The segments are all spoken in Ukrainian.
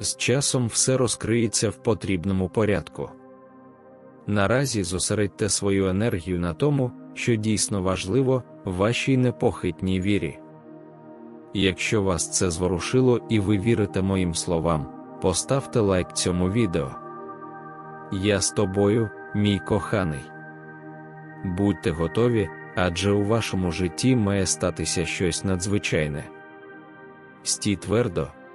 З часом все розкриється в потрібному порядку. Наразі зосередьте свою енергію на тому, що дійсно важливо в вашій непохитній вірі. Якщо вас це зворушило і ви вірите моїм словам, поставте лайк цьому відео. Я з тобою, мій коханий. Будьте готові, адже у вашому житті має статися щось надзвичайне. Стій твердо,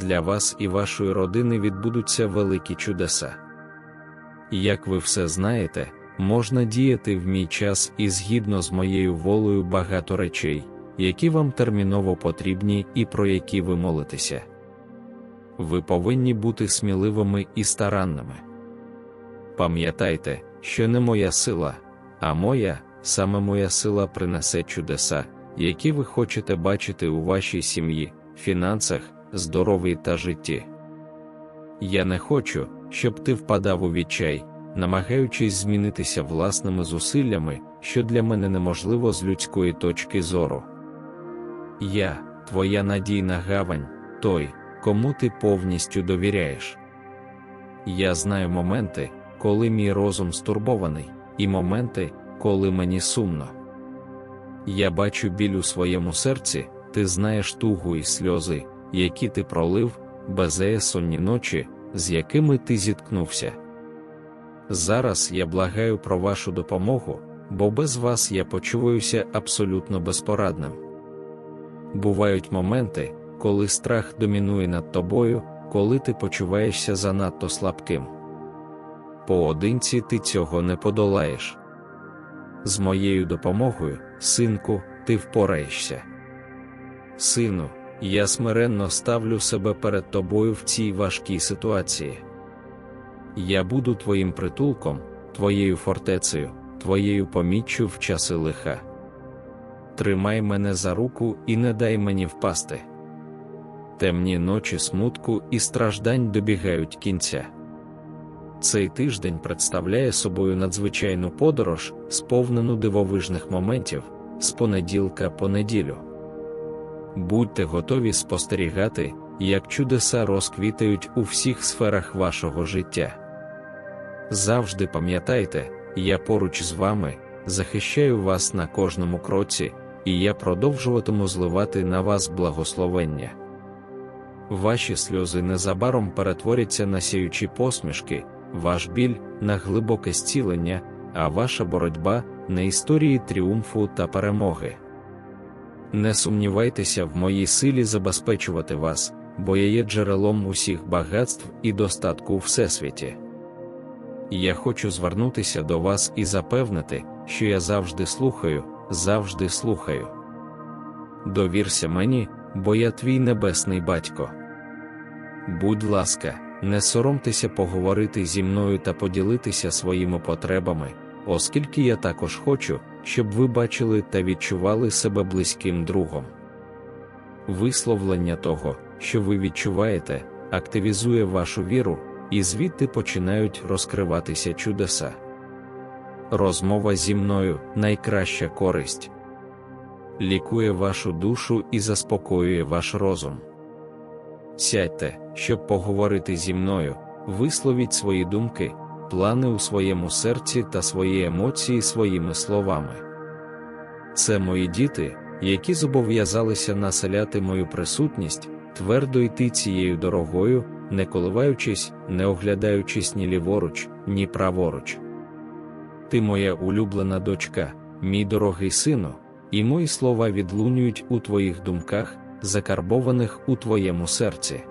Для вас і вашої родини відбудуться великі чудеса. Як ви все знаєте, можна діяти в мій час і згідно з моєю волею багато речей, які вам терміново потрібні і про які ви молитеся. Ви повинні бути сміливими і старанними. Пам'ятайте, що не моя сила, а моя, саме моя сила принесе чудеса, які ви хочете бачити у вашій сім'ї, фінансах, здоров'ї та житті. Я не хочу, щоб ти впадав у відчай, намагаючись змінитися власними зусиллями, що для мене неможливо з людської точки зору. Я, твоя надійна гавань, той, кому ти повністю довіряєш. Я знаю моменти, коли мій розум стурбований, і моменти, коли мені сумно. Я бачу біль у своєму серці, ти знаєш тугу і сльози, які ти пролив, безеясонні ночі, з якими ти зіткнувся. Зараз я благаю про вашу допомогу, бо без вас я почуваюся абсолютно безпорадним. Бувають моменти, коли страх домінує над тобою, коли ти почуваєшся занадто слабким. Поодинці ти цього не подолаєш. З моєю допомогою, синку, ти впораєшся. Сину, я смиренно ставлю себе перед тобою в цій важкій ситуації. Я буду твоїм притулком, твоєю фортецею, твоєю поміччю в часи лиха. Тримай мене за руку і не дай мені впасти. Темні ночі смутку і страждань добігають кінця. Цей тиждень представляє собою надзвичайну подорож, сповнену дивовижних моментів з понеділка по неділю. Будьте готові спостерігати, як чудеса розквітають у всіх сферах вашого життя. Завжди пам'ятайте, я поруч з вами, захищаю вас на кожному кроці, і я продовжуватиму зливати на вас благословення. Ваші сльози незабаром перетворяться на сіючі посмішки, ваш біль на глибоке зцілення, а ваша боротьба на історії тріумфу та перемоги. Не сумнівайтеся в моїй силі забезпечувати вас, бо я є джерелом усіх багатств і достатку у всесвіті. Я хочу звернутися до вас і запевнити, що я завжди слухаю, завжди слухаю. Довірся мені, бо я твій небесний батько. Будь ласка, не соромтеся поговорити зі мною та поділитися своїми потребами, оскільки я також хочу, щоб ви бачили та відчували себе близьким другом. Висловлення того, що ви відчуваєте, активізує вашу віру, і звідти починають розкриватися чудеса. Розмова зі мною найкраща користь, лікує вашу душу і заспокоює ваш розум. Сядьте, щоб поговорити зі мною, висловіть свої думки, плани у своєму серці та свої емоції своїми словами. Це мої діти, які зобов'язалися населяти мою присутність, твердо йти цією дорогою, не коливаючись, не оглядаючись ні ліворуч, ні праворуч. ти моя улюблена дочка, мій дорогий сину, і мої слова відлунюють у твоїх думках, закарбованих у твоєму серці.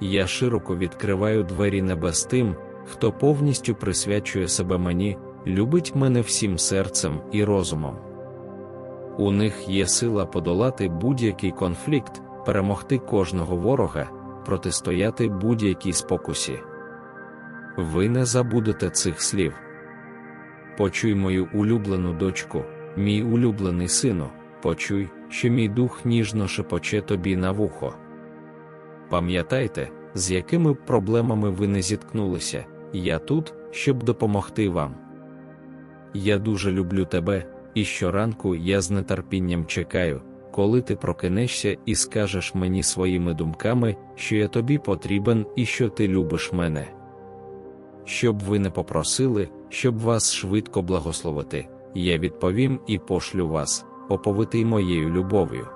Я широко відкриваю двері небес тим, хто повністю присвячує себе мені, любить мене всім серцем і розумом. У них є сила подолати будь-який конфлікт, перемогти кожного ворога, протистояти будь-якій спокусі. Ви не забудете цих слів. Почуй мою улюблену дочку, мій улюблений сину, почуй, що мій дух ніжно шепоче тобі на вухо. Пам'ятайте, з якими проблемами ви не зіткнулися, я тут, щоб допомогти вам. Я дуже люблю тебе, і щоранку я з нетерпінням чекаю, коли ти прокинешся і скажеш мені своїми думками, що я тобі потрібен і що ти любиш мене. Щоб ви не попросили, щоб вас швидко благословити, я відповім і пошлю вас, оповитий моєю любов'ю.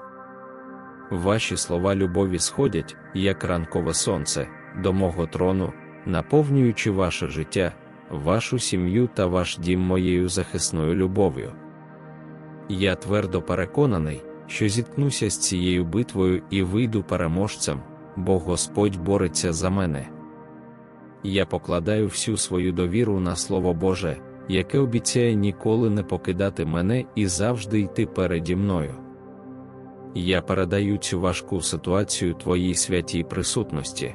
Ваші слова любові сходять, як ранкове сонце, до мого трону, наповнюючи ваше життя, вашу сім'ю та ваш дім моєю захисною любов'ю. Я твердо переконаний, що зіткнуся з цією битвою і вийду переможцем, бо Господь бореться за мене. Я покладаю всю свою довіру на Слово Боже, яке обіцяє ніколи не покидати мене і завжди йти переді мною. Я передаю цю важку ситуацію Твоїй святій присутності.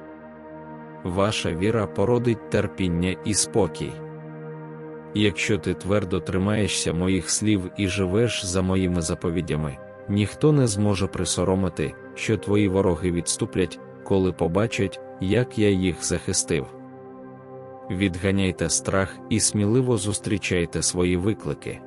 Ваша віра породить терпіння і спокій. Якщо ти твердо тримаєшся моїх слів і живеш за моїми заповідями, ніхто не зможе присоромити, що твої вороги відступлять, коли побачать, як я їх захистив. Відганяйте страх і сміливо зустрічайте свої виклики.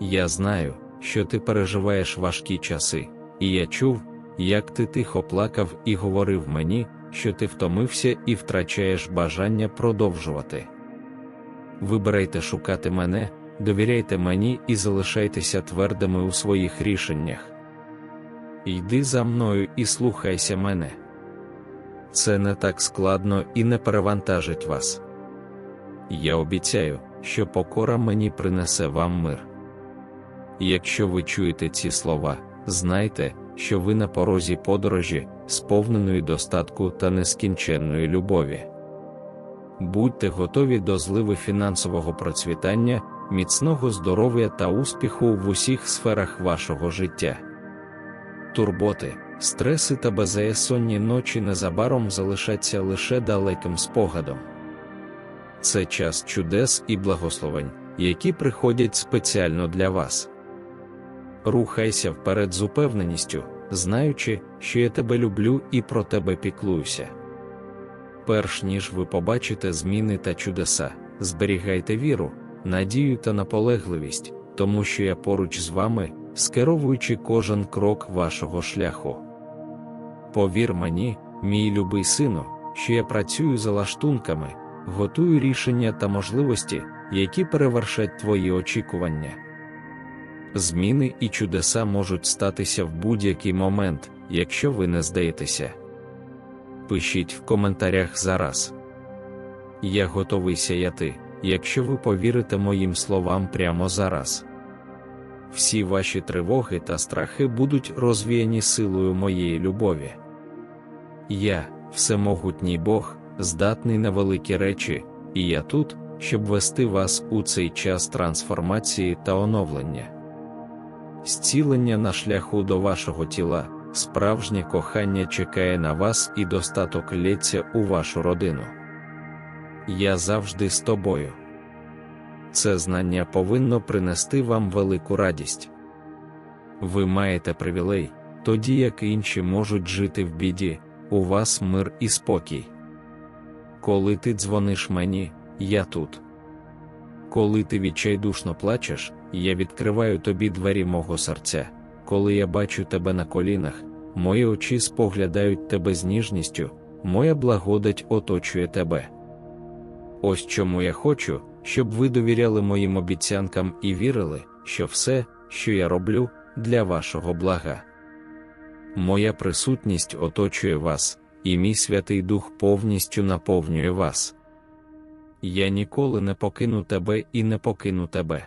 Я знаю, що ти переживаєш важкі часи, і я чув, як ти тихо плакав і говорив мені, що ти втомився і втрачаєш бажання продовжувати. Вибирайте шукати мене, довіряйте мені і залишайтеся твердими у своїх рішеннях. Йди за мною і слухайся мене. Це не так складно і не перевантажить вас. Я обіцяю, що покора мені принесе вам мир. Якщо ви чуєте ці слова, знайте, що ви на порозі подорожі, сповненої достатку та нескінченної любові. Будьте готові до зливи фінансового процвітання, міцного здоров'я та успіху в усіх сферах вашого життя. Турботи, стреси та беззаєсонні ночі незабаром залишаться лише далеким спогадом. Це час чудес і благословень, які приходять спеціально для вас. Рухайся вперед з упевненістю, знаючи, що я тебе люблю і про тебе піклуюся. Перш ніж ви побачите зміни та чудеса, зберігайте віру, надію та наполегливість, тому що я поруч з вами, скеровуючи кожен крок вашого шляху. Повір мені, мій любий сину, що я працюю за лаштунками, готую рішення та можливості, які перевершать твої очікування. Зміни і чудеса можуть статися в будь-який момент, якщо ви не здаєтеся. Пишіть в коментарях зараз. Я готовий сяяти, якщо ви повірите моїм словам прямо зараз. Всі ваші тривоги та страхи будуть розвіяні силою моєї любові. Я, всемогутній Бог, здатний на великі речі, і я тут, щоб вести вас у цей час трансформації та оновлення. Зцілення на шляху до вашого тіла, справжнє кохання чекає на вас і достаток лється у вашу родину. Я завжди з тобою. Це знання повинно принести вам велику радість. Ви маєте привілей, тоді як інші можуть жити в біді, у вас мир і спокій. Коли ти дзвониш мені, я тут. Коли ти відчайдушно плачеш, я відкриваю тобі двері мого серця. Коли я бачу тебе на колінах, мої очі споглядають тебе з ніжністю, моя благодать оточує тебе. Ось чому я хочу, щоб ви довіряли моїм обіцянкам і вірили, що все, що я роблю, для вашого блага. Моя присутність оточує вас, і мій Святий Дух повністю наповнює вас. Я ніколи не покину тебе і не покину тебе.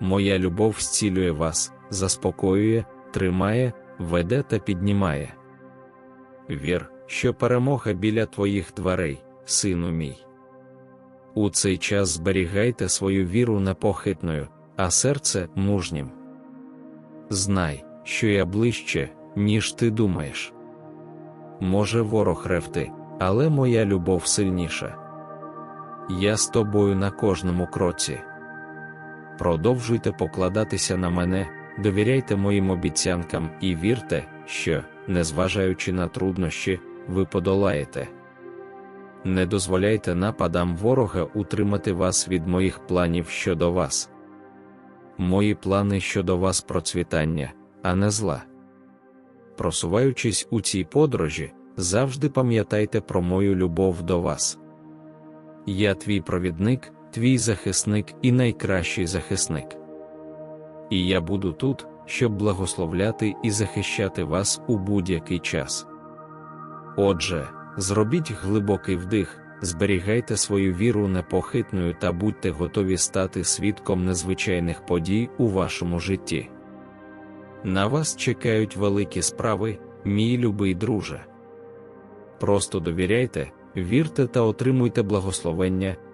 Моя любов зцілює вас, заспокоює, тримає, веде та піднімає. Вір, що перемога біля твоїх дверей, сину мій. У цей час зберігайте свою віру непохитною, а серце мужнім. Знай, що я ближче, ніж ти думаєш. Може ворог ревти, але моя любов сильніша. Я з тобою на кожному кроці. Продовжуйте покладатися на мене, довіряйте моїм обіцянкам і вірте, що, незважаючи на труднощі, ви подолаєте. Не дозволяйте нападам ворога утримати вас від моїх планів щодо вас. Мої плани щодо вас процвітання, а не зла. Просуваючись у цій подорожі, завжди пам'ятайте про мою любов до вас. Я твій провідник, твій захисник і найкращий захисник. І я буду тут, щоб благословляти і захищати вас у будь-який час. Отже, зробіть глибокий вдих, зберігайте свою віру непохитною та будьте готові стати свідком незвичайних подій у вашому житті. На вас чекають великі справи, мій любий друже. Просто довіряйте, вірте та отримуйте благословення,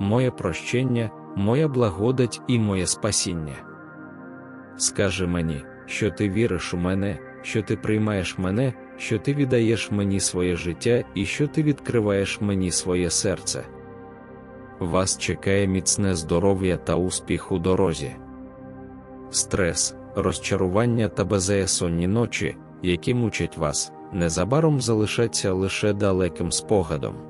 моє прощення, моя благодать і моє спасіння. Скажи мені, що ти віриш у мене, що ти приймаєш мене, що ти віддаєш мені своє життя і що ти відкриваєш мені своє серце. Вас чекає міцне здоров'я та успіх у дорозі. Стрес, розчарування та безсонні ночі, які мучать вас, незабаром залишаться лише далеким спогадом.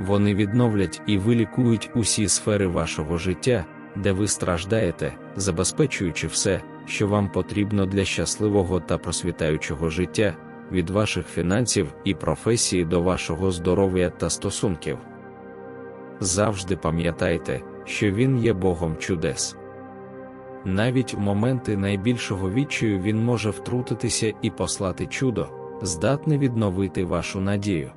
Вони відновлять і вилікують усі сфери вашого життя, де ви страждаєте, забезпечуючи все, що вам потрібно для щасливого та просвітаючого життя, від ваших фінансів і професії до вашого здоров'я та стосунків. Завжди пам'ятайте, що Він є Богом чудес. Навіть в моменти найбільшого відчаю Він може втрутитися і послати чудо, здатне відновити вашу надію.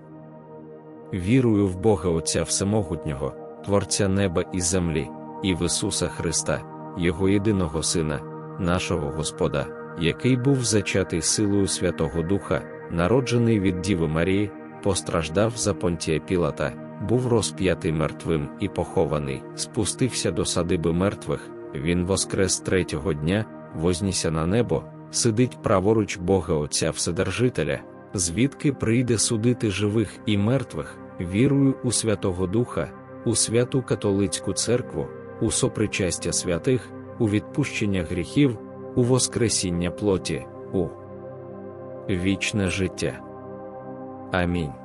Вірую в Бога Отця Всемогутнього, Творця неба і землі, і в Ісуса Христа, Його єдиного Сина, нашого Господа, який був зачатий силою Святого Духа, народжений від Діви Марії, постраждав за понтія Пілата, був розп'ятий мертвим і похований, спустився до садиби мертвих, Він воскрес третього дня, вознісся на небо, сидить праворуч Бога Отця Вседержителя, звідки прийде судити живих і мертвих, вірую у Святого Духа, у святу католицьку церкву, у сопричастя святих, у відпущення гріхів, у воскресіння плоті, у вічне життя. Амінь.